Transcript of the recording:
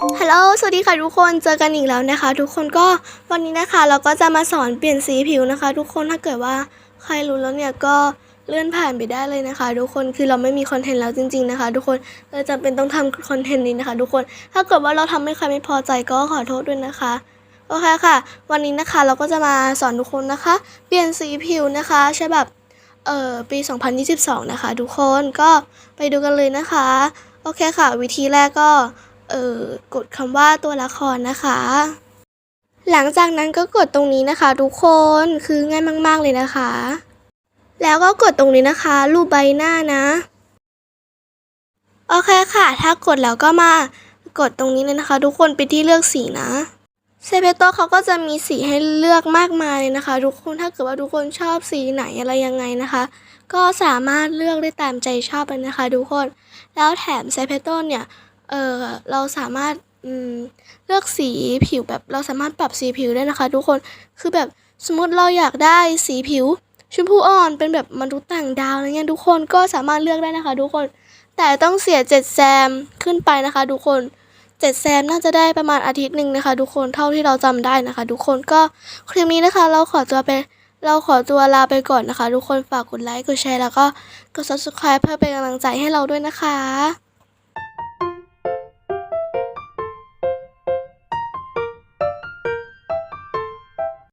ฮัลสวัสดีค่ะทุกคน เจอกันอีกแล้วนะคะ ทุกคนก็วันนี้นะคะ เราก็จะมาสอนเปลี่ยนสีผิวนะคะ ทุกคนถ้าเกิดว่าใครรู้แล้วเนี่ยก็เลื่อนผ่านไปได้เลยนะคะ ทุกคนคือเราไม่มีคอนเทนต์แล้วจริง ๆนะคะ ทุกคนเราจำเป็นต้องทำคอนเทนต์นี้นะคะ ทุกคนถ้าเกิดว่าเราทำให้ใครไม่พอใจก็ขอโทษด้วยนะคะโอเคค่ะ วันนี้นะคะเราก็จะมาสอนทุกคนนะคะ เปลี่ยนสีผิวนะคะใช่แบบเอ่อปี 2022 นะคะ ทุกคนก็ไปดูกันเลยนะคะโอเคค่ะ วิธีแรกก็ เอ่อกดคำว่าตัวละครนะคะ หลังจากนั้นก็กดตรงนี้นะคะ ทุกคนคือง่ายมาก ๆเลยนะคะ แล้วก็กดตรงนี้นะคะ รูปใบหน้านะ โอเคค่ะ ถ้ากดแล้วก็มากดตรงนี้เลยนะคะ ทุกคนไปที่เลือกสีนะเซเปโตเขาก็จะมีสีให้เลือกมากมายเลยนะคะ ทุกคนถ้าเกิดว่าทุกคนชอบสีไหนอะไรยังไงนะคะ ก็สามารถเลือกได้ตามใจชอบเลยนะคะ ทุกคน แล้วแถมเซเปโตเนี่ย เออเราสามารถอืมเลือกสีผิวแบบเราสามารถปรับสีผิวได้นะคะ ทุกคนคือแบบสมมติเราอยากได้สีผิวชมพูอ่อนเป็นแบบมนุษย์ต่างดาวอะไรเงี้ยทุกคนก็สามารถเลือกได้นะคะ ทุกคนแต่ต้องเสียเจ็ดแซมขึ้นไปนะคะ ทุกคนเจ็ดแซมน่าจะได้ประมาณอาทิตย์หนึ่งนะคะ ทุกคนเท่าที่เราจำได้นะคะ ทุกคนก็คลิปนี้นะคะ เราขอตัวไปเราขอตัวลาไปก่อนนะคะ ทุกคนฝากกดไลค์กดแชร์แล้วก็กด subscribe เพื่อเป็นกำลังใจให้เราด้วยนะคะ